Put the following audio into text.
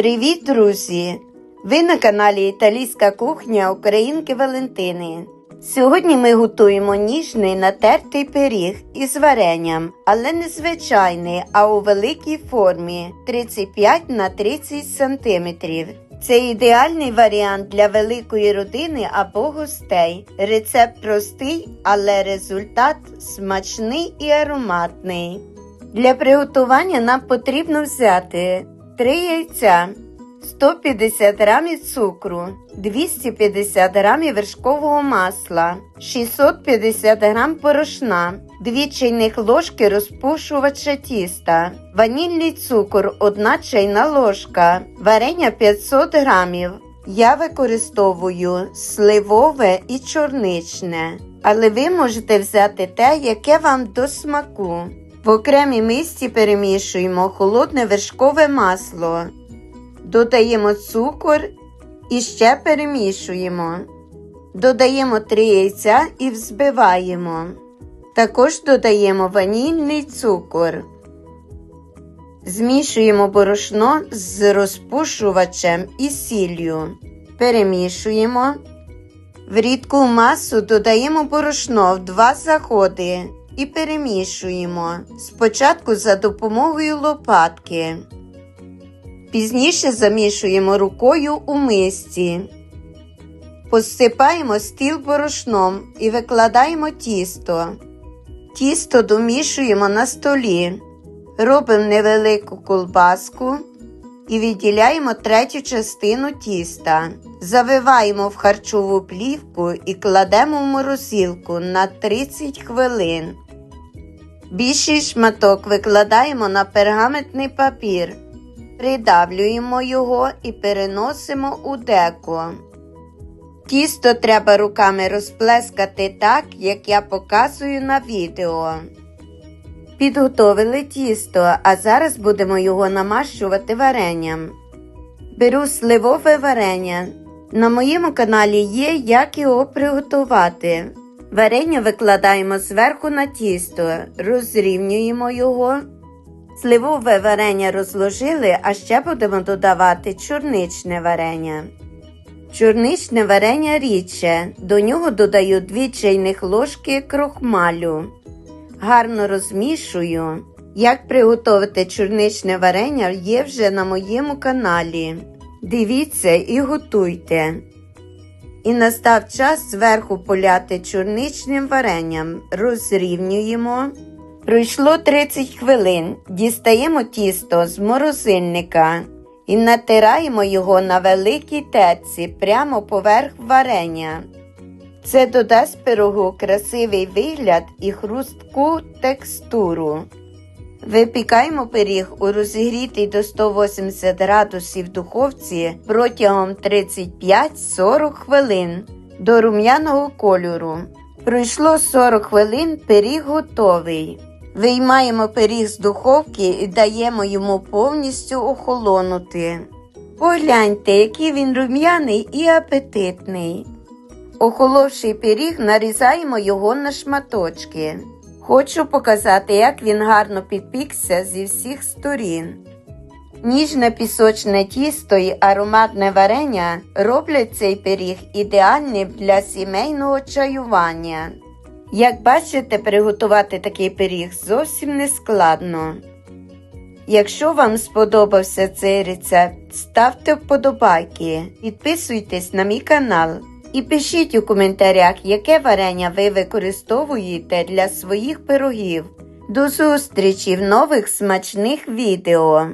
Привіт, друзі! Ви на каналі Італійська кухня Українки Валентини. Сьогодні ми готуємо ніжний натертий пиріг із варенням, але не звичайний, а у великій формі 35 на 30 см. Це ідеальний варіант для великої родини або гостей. Рецепт простий, але результат смачний і ароматний. Для приготування нам потрібно взяти 3 яйця, 150 грамів цукру, 250 грамів вершкового масла, 650 грам порошна, 2 чайних ложки розпушувача тіста, ванільний цукор 1 чайна ложка, варення 500 грамів. Я використовую сливове і чорничне, але ви можете взяти те, яке вам до смаку. В окремій мисці перемішуємо холодне вершкове масло, додаємо цукор і ще перемішуємо. Додаємо 3 яйця і взбиваємо. Також додаємо ванільний цукор. Змішуємо борошно з розпушувачем і сіллю. Перемішуємо. В рідку масу додаємо борошно в два заходи і перемішуємо. Спочатку за допомогою лопатки. Пізніше замішуємо рукою у мисці. Посипаємо стіл борошном і викладаємо тісто. Тісто домішуємо на столі. Робимо невелику колбаску і відділяємо третю частину тіста. Завиваємо в харчову плівку і кладемо в морозилку на 30 хвилин. Більший шматок викладаємо на пергаментний папір, придавлюємо його і переносимо у деко. Тісто треба руками розплескати так, як я показую на відео. Підготовили тісто, а зараз будемо його намащувати варенням. Беру сливове варення. На моєму каналі є, як його приготувати. Варення викладаємо зверху на тісто, розрівнюємо його. Сливове варення розложили, а ще будемо додавати чорничне варення. Чорничне варення рідше. До нього додаю 2 чайних ложки крохмалю. Гарно розмішую. Як приготувати чорничне варення є вже на моєму каналі. Дивіться і готуйте. І настав час зверху поляти чорничним варенням. Розрівнюємо. Пройшло 30 хвилин. Дістаємо тісто з морозильника і натираємо його на великій терці прямо поверх варення. Це додасть пирогу красивий вигляд і хрустку текстуру. Випікаємо пиріг у розігрітій до 180 градусів духовці протягом 35-40 хвилин до рум'яного кольору. Пройшло 40 хвилин, пиріг готовий. Виймаємо пиріг з духовки і даємо йому повністю охолонути. Погляньте, який він рум'яний і апетитний. Охоловший пиріг нарізаємо його на шматочки. Хочу показати, як він гарно підпікся зі всіх сторін. Ніжне пісочне тісто і ароматне варення роблять цей пиріг ідеальним для сімейного чаювання. Як бачите, приготувати такий пиріг зовсім не складно. Якщо вам сподобався цей рецепт, ставте вподобайки, підписуйтесь на мій канал і пишіть у коментарях, яке варення ви використовуєте для своїх пирогів. До зустрічі в нових смачних відео!